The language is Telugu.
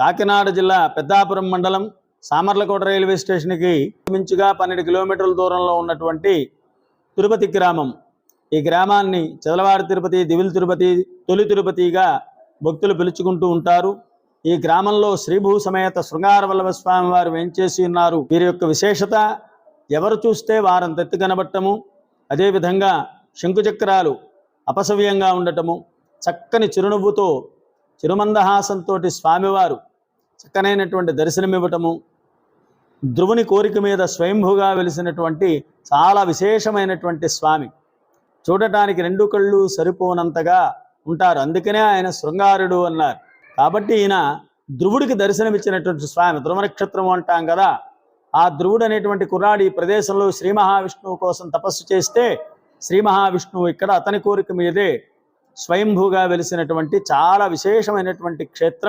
కాకినాడ జిల్లా పెద్దాపురం మండలం సామర్లకోట రైల్వే స్టేషన్కి మించుగా పన్నెండు కిలోమీటర్ల దూరంలో ఉన్నటువంటి తిరుపతి గ్రామం. ఈ గ్రామాన్ని చదలవాడి తిరుపతి దివిల్ తిరుపతి తొలి తిరుపతిగా భక్తులు పిలుచుకుంటూ ఉంటారు. ఈ గ్రామంలో శ్రీభూ సమేత శృంగార వల్లభ స్వామి వారు వేంచేసి ఉన్నారు? వీరి యొక్క విశేషత ఎవరు చూస్తే వారం తెత్తి కనబట్టము అదేవిధంగా శంకుచక్రాలు అపసవ్యంగా ఉండటము చక్కని చిరునవ్వుతో చిరుమందహాసంతో స్వామివారు చక్కనైనటువంటి దర్శనమివ్వటము ధ్రువుని కోరిక మీద స్వయంభుగా వెలిసినటువంటి చాలా విశేషమైనటువంటి స్వామి. చూడటానికి రెండు కళ్ళు సరిపోనంతగా ఉంటారు. అందుకనే ఆయన శృంగారుడు అన్నారు. కాబట్టి ఈయన ధ్రువుడికి దర్శనమిచ్చినటువంటి స్వామి ధ్రువ నక్షత్రం అంటాం కదా. ఆ ధ్రువుడు అనేటువంటి కుర్రాడు ఈ ప్రదేశంలో శ్రీ మహావిష్ణువు కోసం తపస్సు చేస్తే శ్రీ మహావిష్ణువు ఇక్కడ అతని కోరిక మీదే స్వయంభూగా వెలిసినటువంటి చాలా విశేషమైనటువంటి క్షేత్రం.